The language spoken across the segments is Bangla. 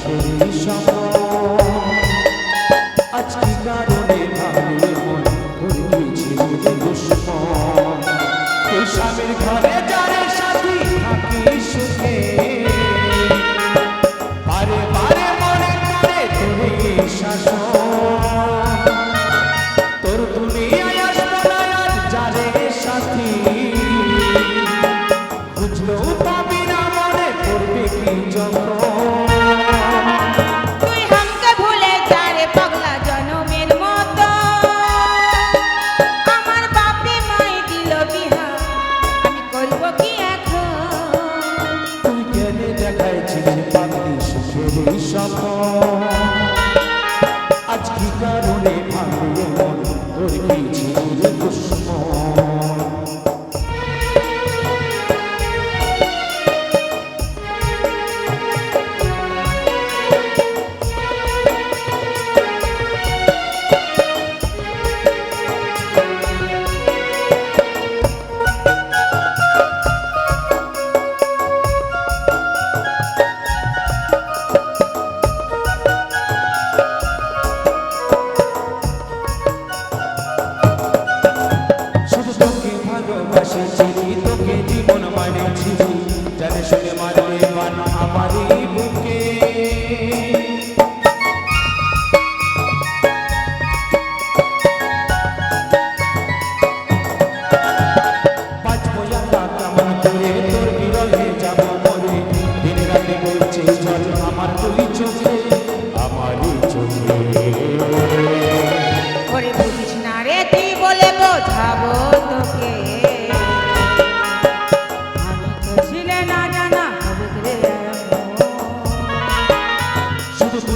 সেই সম সফল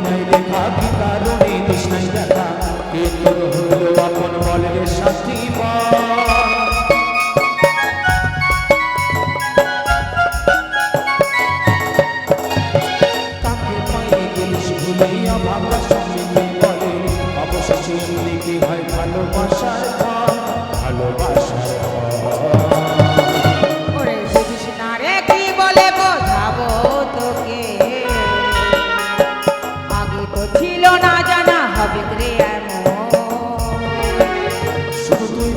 আমায় দেখা কারণে তৃষ্ণায় দেখা। কে তোর হলো আপন বল? রে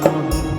Oh.